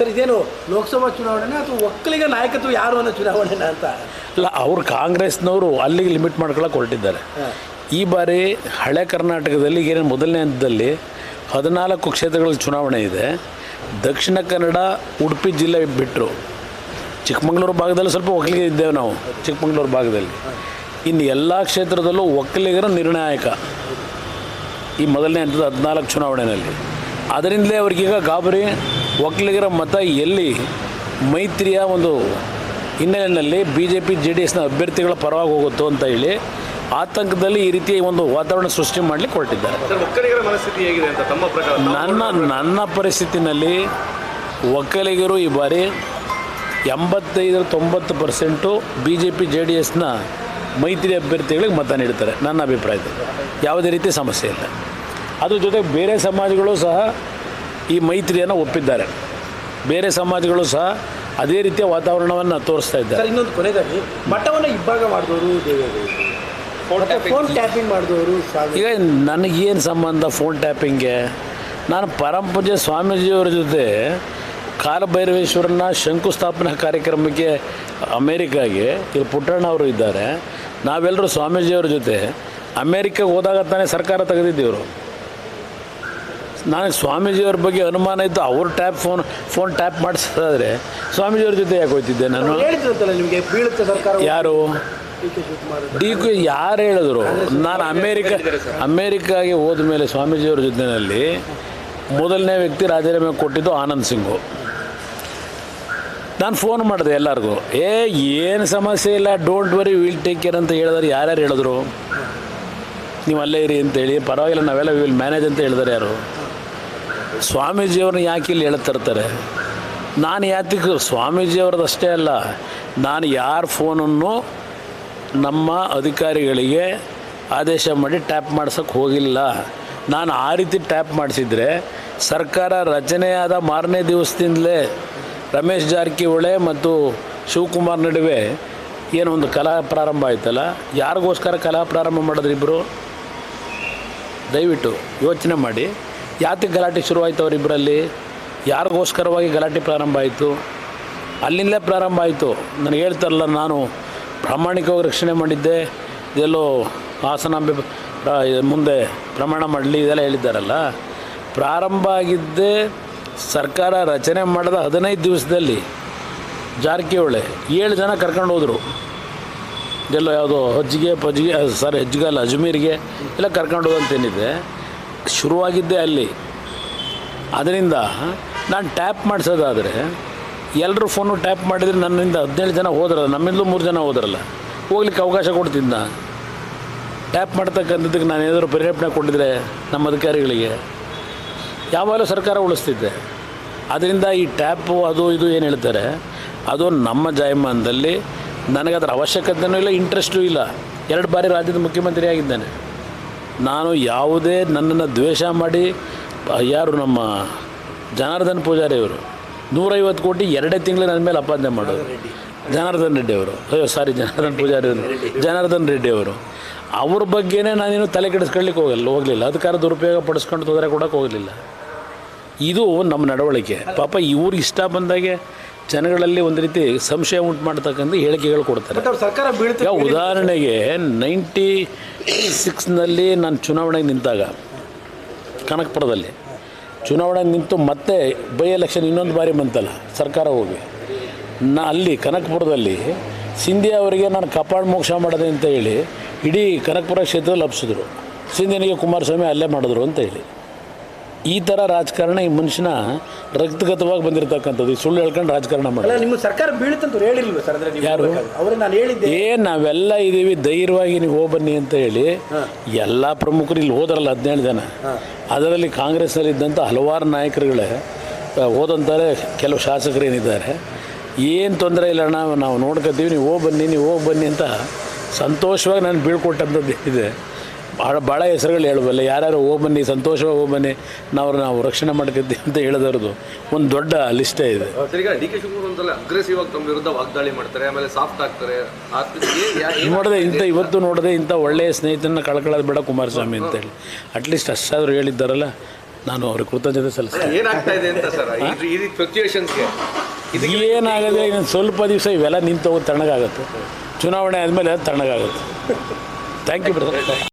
Sir ಇದೇನು ಲೋಕಸಭಾ ಚುನಾವಣೆನ ಅಥವಾ ಒಕ್ಕಲಿಗ ನಾಯಕತ್ವ ಯಾರು ಅನ್ನೋ ಚುನಾವಣೆನ ಅಂತ? ಅಲ್ಲ ಅವರು ಕಾಂಗ್ರೆಸ್ನವರು ಅಲ್ಲಿಗೆ ಲಿಮಿಟ್ ಮಾಡ್ಕೊಳಕ್ಕೆ ಹೊರಟಿದ್ದಾರೆ. ಈ ಬಾರಿ ಹಳೆ ಕರ್ನಾಟಕದಲ್ಲಿ ಏನೇನು ಮೊದಲನೇ ಹಂತದಲ್ಲಿ ಹದಿನಾಲ್ಕು ಕ್ಷೇತ್ರಗಳ ಚುನಾವಣೆ ಇದೆ. ದಕ್ಷಿಣ ಕನ್ನಡ ಉಡುಪಿ ಜಿಲ್ಲೆ ಬಿಟ್ಟರು ಚಿಕ್ಕಮಗಳೂರು ಭಾಗದಲ್ಲಿ ಸ್ವಲ್ಪ ಒಕ್ಕಲಿಗ ಇದ್ದೇವೆ ನಾವು ಚಿಕ್ಕಮಗಳೂರು ಭಾಗದಲ್ಲಿ. ಇನ್ನು ಎಲ್ಲ ಕ್ಷೇತ್ರದಲ್ಲೂ ಒಕ್ಕಲಿಗರ ನಿರ್ಣಾಯಕ ಈ ಮೊದಲನೇ ಹಂತದ ಹದಿನಾಲ್ಕು ಚುನಾವಣೆಯಲ್ಲಿ ಅದರಿಂದಲೇ ಅವ್ರಿಗೀಗ ಗಾಬರಿ ಒಕ್ಕಲಿಗರ ಮತ ಎಲ್ಲಿ? ಮೈತ್ರಿಯ ಒಂದು ಹಿನ್ನೆಲೆಯಲ್ಲಿ B J P J D ಎಸ್ನ ಅಭ್ಯರ್ಥಿಗಳ ಪರವಾಗಿ ಹೋಗುತ್ತೋ ಅಂತ ಹೇಳಿ ಆತಂಕದಲ್ಲಿ ಈ ರೀತಿಯ ಒಂದು ವಾತಾವರಣ ಸೃಷ್ಟಿ ಮಾಡಲಿಕ್ಕೆ ಹೊರಟಿದ್ದಾರೆ. ಸರ್ ಒಕ್ಕಲಿಗರ ಮನಸ್ಥಿತಿ ಹೇಗಿದೆ ಅಂತ ತಮ್ಮ ಪ್ರಕಾರ ನನ್ನ ನನ್ನ ಪರಿಸ್ಥಿತಿನಲ್ಲಿ ಒಕ್ಕಲಿಗರು ಈ ಬಾರಿ ಎಂಬತ್ತೈದರ ತೊಂಬತ್ತು percent B J P J D ಎಸ್ನ ಮೈತ್ರಿ ಅಭ್ಯರ್ಥಿಗಳಿಗೆ ಮತ ನೀಡ್ತಾರೆ ನನ್ನ ಅಭಿಪ್ರಾಯದಲ್ಲಿ. ಯಾವುದೇ ರೀತಿ ಸಮಸ್ಯೆ ಇಲ್ಲ. ಅದ್ರ ಜೊತೆಗೆ ಬೇರೆ ಸಮಾಜಗಳು ಸಹ ಈ ಮೈತ್ರಿಯನ್ನು ಒಪ್ಪಿದ್ದಾರೆ. ಬೇರೆ ಸಮಾಜಗಳು ಸಹ ಅದೇ ರೀತಿಯ ವಾತಾವರಣವನ್ನು ತೋರಿಸ್ತಾ ಇದ್ದಾರೆ. ಸರ್ ಇನ್ನೊಂದು ಕೊನೆಯದಾಗಿ ಮಠವನ್ನು ಇಬ್ಬಾಗ ಮಾಡಿದವರು ಫೋನ್ ಟ್ಯಾಪಿಂಗ್ ಮಾಡಿದವರು ಈಗ ನನಗೇನು ಸಂಬಂಧ ಫೋನ್ ಟ್ಯಾಪಿಂಗ್ಗೆ ನಾನು ಪರಂಪೂಜೆ ಸ್ವಾಮೀಜಿಯವರ ಜೊತೆ ಕಾಲಭೈರವೇಶ್ವರನ ಶಂಕುಸ್ಥಾಪನಾ ಕಾರ್ಯಕ್ರಮಕ್ಕೆ ಅಮೇರಿಕಾಗೆ ಇಲ್ಲಿ ಪುಟ್ಟಣ್ಣ ಅವರು ಇದ್ದಾರೆ. ನಾವೆಲ್ಲರೂ ಸ್ವಾಮೀಜಿಯವ್ರ ಜೊತೆ ಅಮೇರಿಕಾಗೆ ಹೋದಾಗ ತಾನೇ ಸರ್ಕಾರ ತೆಗೆದಿದ್ದೀವರು ನನಗೆ ಸ್ವಾಮೀಜಿಯವ್ರ ಬಗ್ಗೆ ಅನುಮಾನ ಇತ್ತು ಅವ್ರ ಟ್ಯಾಪ್ ಫೋನ್ ಫೋನ್ ಟ್ಯಾಪ್ ಮಾಡಿಸ್ತಾದ್ರೆ ಸ್ವಾಮೀಜಿಯವ್ರ ಜೊತೆ ಯಾಕೆ ಹೋಗ್ತಿದ್ದೆ ನಾನು? ಹೇಳಿದ್ರಂತಲ್ಲ ನಿಮಗೆ ಬೀಳುತ್ತೆ ಸರ್ಕಾರ ಯಾರು? ಡಿ ಕೆ ಕು ಯಾರು ಹೇಳಿದ್ರು? ನಾನು ಅಮೇರಿಕ ಅಮೇರಿಕಾಗೆ ಹೋದ ಮೇಲೆ ಸ್ವಾಮೀಜಿಯವ್ರ ಜೊತೆಯಲ್ಲಿ ಮೊದಲನೇ ವ್ಯಕ್ತಿ ರಾಜೀನಾಮೆ ಕೊಟ್ಟಿದ್ದು ಆನಂದ್ ಸಿಂಗು. ನಾನು ಫೋನ್ ಮಾಡಿದೆ ಎಲ್ಲರಿಗೂ. ಏ ಏನು ಸಮಸ್ಯೆ ಇಲ್ಲ don't worry will take care ಅಂತ ಹೇಳಿದ್ರೆ ಯಾರ್ಯಾರು ಹೇಳಿದ್ರು? ನೀವು ಅಲ್ಲೇ ಇರಿ ಅಂತೇಳಿ ಪರವಾಗಿಲ್ಲ ನಾವೆಲ್ಲ ವಿಲ್ ಮ್ಯಾನೇಜ್ ಅಂತ ಹೇಳಿದಾರೆ ಯಾರು? ಸ್ವಾಮೀಜಿಯವ್ರನ್ನ ಯಾಕೆ ಇಲ್ಲಿ ಹೇಳ್ತಿರ್ತಾರೆ ನಾನು ಯಾತಿಕ ಸ್ವಾಮೀಜಿಯವ್ರದ್ದು ಅಷ್ಟೇ ಅಲ್ಲ, ನಾನು ಯಾರ ಫೋನನ್ನು ನಮ್ಮ ಅಧಿಕಾರಿಗಳಿಗೆ ಆದೇಶ ಮಾಡಿ ಟ್ಯಾಪ್ ಮಾಡ್ಸೋಕ್ಕೆ ಹೋಗಿಲ್ಲ. ನಾನು ಆ ರೀತಿ ಟ್ಯಾಪ್ ಮಾಡಿಸಿದರೆ ಸರ್ಕಾರ ರಚನೆಯಾದ ಮಾರನೇ ದಿವಸದಿಂದಲೇ ರಮೇಶ್ ಜಾರಕಿಹೊಳೆ ಮತ್ತು ಶಿವಕುಮಾರ್ ನಡುವೆ ಏನೋ ಒಂದು ಕಲಾ ಪ್ರಾರಂಭ ಆಯ್ತಲ್ಲ, ಯಾರಿಗೋಸ್ಕರ ಕಲಾ ಪ್ರಾರಂಭ ಮಾಡಿದ್ರಿಬ್ಬರು ದಯವಿಟ್ಟು ಯೋಚನೆ ಮಾಡಿ. ಯಾತಕ್ಕೆ ಗಲಾಟೆ ಶುರುವಾಯಿತು ಅವರಿಬ್ಬರಲ್ಲಿ ಯಾರಿಗೋಸ್ಕರವಾಗಿ ಗಲಾಟೆ ಪ್ರಾರಂಭ ಆಯಿತು? ಅಲ್ಲಿಂದಲೇ ಪ್ರಾರಂಭ ಆಯಿತು. ನನಗೆ ಹೇಳ್ತಾರಲ್ಲ, ನಾನು ಪ್ರಾಮಾಣಿಕವಾಗಿ ರಕ್ಷಣೆ ಮಾಡಿದ್ದೆ. ಇದೆಲ್ಲೋ ಹಾಸನಾಂಬೆ ಮುಂದೆ ಪ್ರಮಾಣ ಮಾಡಲಿ ಇದೆಲ್ಲ ಹೇಳಿದ್ದಾರಲ್ಲ. ಪ್ರಾರಂಭ ಆಗಿದ್ದೇ, ಸರ್ಕಾರ ರಚನೆ ಮಾಡಿದ ಹದಿನೈದು ದಿವಸದಲ್ಲಿ. ಜಾರಕಿಹೊಳಿ ಏಳು ಜನ ಕರ್ಕೊಂಡು ಹೋದರು. ಎಲ್ಲೋ ಯಾವುದೋ ಹಜ್ಜಿಗೆ, ಪಜ್ಜಿಗೆ ಸಾರಿ ಹಜ್ಜಿಗೆ ಅಲ್ಲ, ಅಜ್ಮೀರಿಗೆ ಎಲ್ಲ ಕರ್ಕೊಂಡು ಹೋದಂತೇನಿದೆ. ಶುರುವಾಗಿದ್ದೇ ಅಲ್ಲಿ. ಅದರಿಂದ ನಾನು ಟ್ಯಾಪ್ ಮಾಡಿಸೋದಾದರೆ ಎಲ್ಲರೂ ಫೋನು ಟ್ಯಾಪ್ ಮಾಡಿದರೆ ನನ್ನಿಂದ ಹದಿನೇಳು ಜನ ಹೋದ್ರಲ್ಲ, ನಮ್ಮಿಂದಲೂ ಮೂರು ಜನ ಹೋದ್ರಲ್ಲ, ಹೋಗ್ಲಿಕ್ಕೆ ಅವಕಾಶ ಕೊಡ್ತಿದ್ದ ಟ್ಯಾಪ್ ಮಾಡ್ತಕ್ಕಂಥದ್ದಕ್ಕೆ ನಾನು ಏನಾದರೂ ಪ್ರೇರೇಪಣೆ ಕೊಟ್ಟಿದ್ರೆ ನಮ್ಮ ಅಧಿಕಾರಿಗಳಿಗೆ? ಯಾವಾಗಲೂ ಸರ್ಕಾರ ಉಳಿಸ್ತಿದ್ದೆ. ಅದರಿಂದ ಈ ಟ್ಯಾಪು ಅದು ಇದು ಏನು ಹೇಳ್ತಾರೆ, ಅದು ನಮ್ಮ ಜಾಯಮಾನದಲ್ಲಿ ಅದರ ಅವಶ್ಯಕತೆಯೂ ಇಲ್ಲ ಇಂಟ್ರೆಸ್ಟೂ ಇಲ್ಲ. ಎರಡು ಬಾರಿ ರಾಜ್ಯದ ಮುಖ್ಯಮಂತ್ರಿ ಆಗಿದ್ದೇನೆ ನಾನು ಯಾವುದೇ ನನ್ನನ್ನು ದ್ವೇಷ ಮಾಡಿ, ಯಾರು ನಮ್ಮ ಜನಾರ್ದನ್ ಪೂಜಾರಿ ಅವರು, ನೂರೈವತ್ತು ಕೋಟಿ ಎರಡೇ ತಿಂಗಳು ನನ್ನ ಮೇಲೆ ಅಪಾದನೆ ಮಾಡೋರು ಜನಾರ್ದನ್ ರೆಡ್ಡಿ ಅವರು. ಅಯ್ಯೋ ಸಾರಿ ಜನಾರ್ದನ್ ಪೂಜಾರಿ ಅವರು. ಜನಾರ್ದನ್ ರೆಡ್ಡಿ ಅವರು. ಅವ್ರ ಬಗ್ಗೆನೇ ನಾನೇನು ತಲೆ ಕೆಡಿಸ್ಕೊಳ್ಳಿಕ್ಕೆ ಹೋಗಲ್ಲ ಹೋಗಲಿಲ್ಲ. ಅಧಿಕಾರ ದುರುಪಯೋಗ ಪಡಿಸ್ಕೊಂಡು ತೊಂದರೆ ಕೊಡೋಕೆ ಹೋಗಲಿಲ್ಲ. ಇದು ನಮ್ಮ ನಡವಳಿಕೆ. ಪಾಪ ಇವ್ರಿಗೆ ಇಷ್ಟ ಬಂದಾಗೆ ಜನಗಳಲ್ಲಿ ಒಂದು ರೀತಿ ಸಂಶಯ ಉಂಟು ಮಾಡ್ತಕ್ಕಂಥ ಹೇಳಿಕೆಗಳು ಕೊಡ್ತಾರೆ. ಸರ್ಕಾರ ಬೀಳ್ತಾರೆ ಉದಾಹರಣೆಗೆ ನೈಂಟಿ ಸಿಕ್ಸ್ನಲ್ಲಿ ನಾನು ಚುನಾವಣೆಗೆ ನಿಂತಾಗ ಕನಕಪುರದಲ್ಲಿ. ಚುನಾವಣೆಗೆ ನಿಂತು ಮತ್ತೆ ಬೈ ಎಲೆಕ್ಷನ್ ಇನ್ನೊಂದು ಬಾರಿ ಬಂತಲ್ಲ ಸರ್ಕಾರ ಹೋಗಿ. ನಾ ಅಲ್ಲಿ ಕನಕಪುರದಲ್ಲಿ ಸಿಂಧಿ ಅವರಿಗೆ ನಾನು ಕಪಾಳ ಮೋಕ್ಷ ಮಾಡಿದೆ ಅಂತ ಹೇಳಿ ಇಡೀ ಕನಕಪುರ ಕ್ಷೇತ್ರದಲ್ಲಿ ಲಭಿಸಿದ್ರು. ಸಿಂಧಿಯನಿಗೆ ಕುಮಾರಸ್ವಾಮಿ ಅಲ್ಲೇ ಮಾಡಿದ್ರು ಅಂತ ಹೇಳಿ. ಈ ಥರ ರಾಜಕಾರಣ ಈ ಮನುಷ್ಯನ ರಕ್ತಗತವಾಗಿ ಬಂದಿರತಕ್ಕಂಥದ್ದು. ಈ ಸುಳ್ಳು ಹೇಳ್ಕೊಂಡು ರಾಜಕಾರಣ ಮಾಡಿ ಅಲ್ಲ ನಿಮ್ಮ ಸರ್ಕಾರ ಬೀಳುತ್ತಂತ ಅವ್ರು ಸರ್? ಅಂದ್ರೆ ನೀವು ಯಾರು? ಅವ್ರೆ ನಾನು ಹೇಳಿದ್ದೆ. ಏ ನಾವೆಲ್ಲ ಇದ್ದೀವಿ ಧೈರ್ಯವಾಗಿ ನೀವು ಹೋಗಿ ಬನ್ನಿ ಅಂತ ಹೇಳಿ ಎಲ್ಲ ಪ್ರಮುಖರು ಇಲ್ಲಿ ಹೋದ್ರಲ್ಲ ಹದಿನೇಳು ಜನ. ಅದರಲ್ಲಿ ಕಾಂಗ್ರೆಸ್ನಲ್ಲಿ ಇದ್ದಂಥ ಹಲವಾರು ನಾಯಕರುಗಳೇ ಹೋದಂತಾರೆ ಕೆಲವು ಶಾಸಕರು ಏನಿದ್ದಾರೆ. ಏನು ತೊಂದರೆ ಇಲ್ಲ ಅಣ್ಣ ನಾವು ನೋಡ್ಕೊತೀವಿ ನೀವು ಹೋಗಿ ಬನ್ನಿ ನೀವು ಹೋಗಿ ಬನ್ನಿ ಅಂತ ಸಂತೋಷವಾಗಿ ನಾನು ಬೀಳ್ಕೊಟ್ಟಂಥದ್ದು ಇದೆ ಭಾಳ ಭಾಳ ಹೆಸರುಗಳು ಹೇಳಬಲ್ಲ ಯಾರ್ಯಾರು ಹೋಗಿ ಬನ್ನಿ ಸಂತೋಷವಾಗಿ ಹೋಗಿ ಬನ್ನಿ ನಾವು ನಾವು ರಕ್ಷಣೆ ಮಾಡ್ಕೊತೀವಿ ಅಂತ ಹೇಳಿದವ್ರದ್ದು ಒಂದು ದೊಡ್ಡ ಲಿಸ್ಟೇ ಇದೆ. ಡಿ ಕೆ ಶಿವಕುಮಾರ್ ಅಂತಲ್ಲ ಅಗ್ರೆಸಿವ್ ಆಗಿ ತಮ್ಮ ವಿರುದ್ಧ ವಾಗ್ದಾಳಿ ಮಾಡ್ತಾರೆ ಆಮೇಲೆ ಸಾಫ್ಟ್ ಆಗ್ತಾರೆ. ನೋಡಿದೆ ಇಂಥ ಇವತ್ತು ನೋಡಿದೆ ಇಂಥ ಒಳ್ಳೆಯ ಸ್ನೇಹಿತನ ಕಳ್ಕೊಳ್ಳೋದು ಬೇಡ ಕುಮಾರಸ್ವಾಮಿ ಅಂತೇಳಿ. ಅಟ್ಲೀಸ್ಟ್ ಅಷ್ಟಾದರೂ ಹೇಳಿದ್ದಾರಲ್ಲ ನಾನು ಅವ್ರಿಗೆ ಕೃತಜ್ಞತೆ ಸಲ್ಲಿಸ್ತೇನೆ. ಏನಾಗ್ತಾ ಇದೆ ಅಂತ ಸರ್? ಈ ಈ ಏನಾಗಿದೆ ಇನ್ನೊಂದು ಸ್ವಲ್ಪ ದಿವಸ ಇವೆಲ್ಲ ನಿಂತು ತಣ್ಣಗಾಗುತ್ತೆ. ಚುನಾವಣೆ ಆದಮೇಲೆ ತಣ್ಣಗಾಗುತ್ತೆ. Thank you brother